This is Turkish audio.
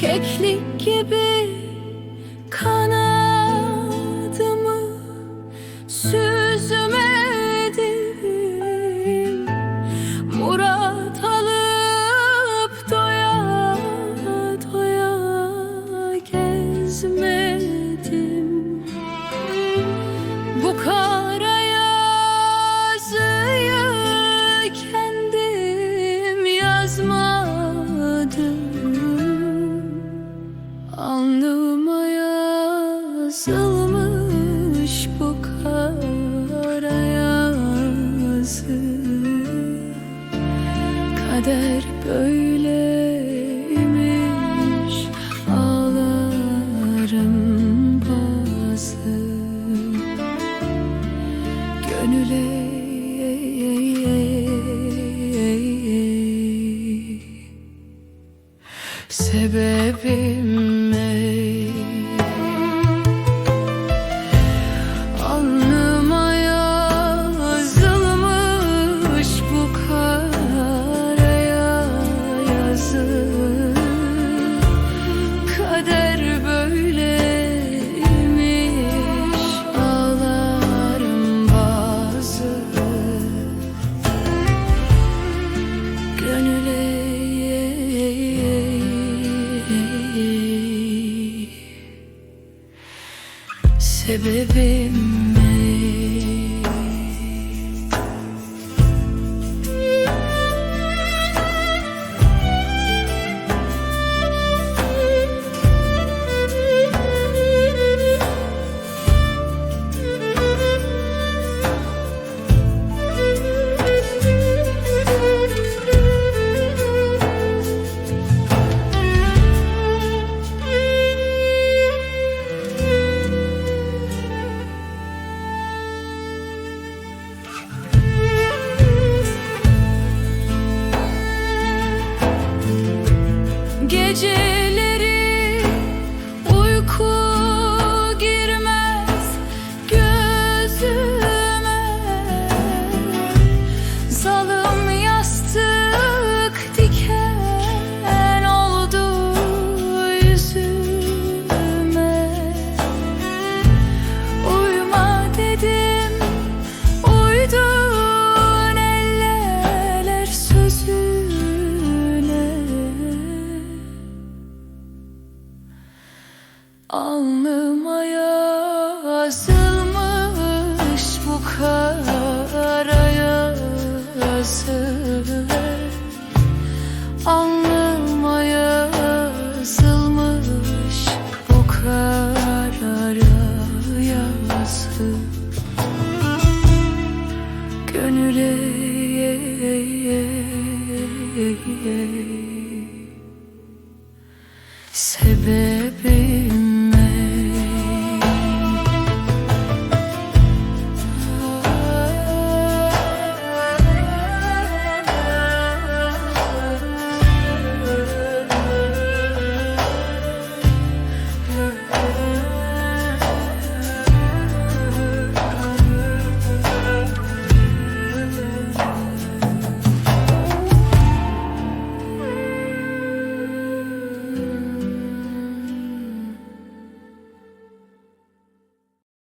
Keklik gibi kanadımı süzmedim Alnıma yazılmış bu kara yazı. Kader böyleymiş ağlarım bazı. Gönüle Sebebim Sebebim Alnıma yazılmış bu kara yazı Alnıma yazılmış bu kara yazı Gönüle sebep